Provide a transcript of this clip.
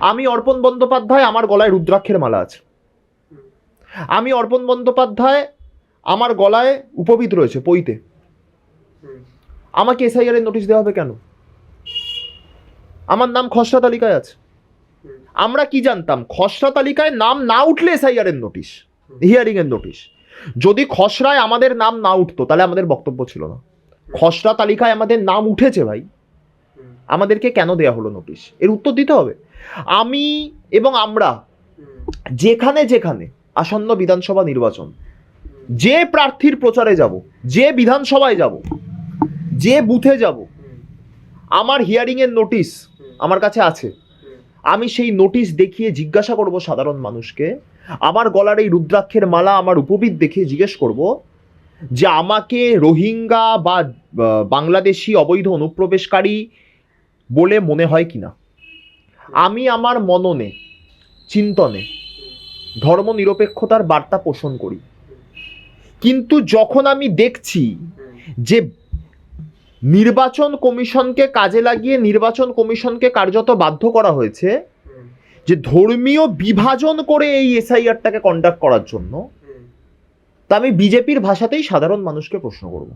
আমি অর্পণ বন্দ্যোপাধ্যায়, আমার গলায় রুদ্রাক্ষের মালা আছে। আমি অর্পণ বন্দ্যোপাধ্যায়, আমার গলায় উপবিদ রয়েছে পইতে আমাকে এসআইআর নোটিশ দেওয়া হবে কেন? আমার নাম খসড়া তালিকায় আছে। আমরা কি জানতাম? খসড়া তালিকায় নাম না উঠলে এসআইআর এর নোটিশ হিয়ারিং এর নোটিশ যদি খসড়ায় আমাদের নাম না উঠতো, তাহলে আমাদের বক্তব্য ছিল না। খসড়া তালিকায় আমাদের নাম উঠেছে ভাই। আমাদেরকে কেন দেয়া হলো নোটিশ এর উত্তর দিতে হবে। আমি এবং আমরা যেখানে যেখানে আসন্ন বিধানসভা নির্বাচন, যে প্রার্থীর প্রচারে যাব, যে বিধানসভায় যাব, যে বুথে যাব, আমার হিয়ারিং এর নোটিশ আমার কাছে আছে। আমি সেই নোটিশ দেখিয়ে জিজ্ঞাসা করব সাধারণ মানুষকে, আমার গলার এই রুদ্রাক্ষের মালা আমার উপবিদ দেখিয়ে জিজ্ঞেস করব যে আমাকে রোহিঙ্গা বা বাংলাদেশি অবৈধ অনুপ্রবেশকারী বলে মনে হয় কিনা। আমি আমার মননে, চিন্তনে ধর্ম নিরপেক্ষতার বার্তা পোষণ করি। কিন্তু যখন আমি দেখছি যে নির্বাচন কমিশনকে কাজে লাগিয়ে নির্বাচন কমিশনকে কার্যত বাধ্য করা হয়েছে, যে ধর্মীয় বিভাজন করে এই এসআইআরটাকে কন্ডাক্ট করার জন্য, তা আমি বিজেপির ভাষাতেই সাধারণ মানুষকে প্রশ্ন করব।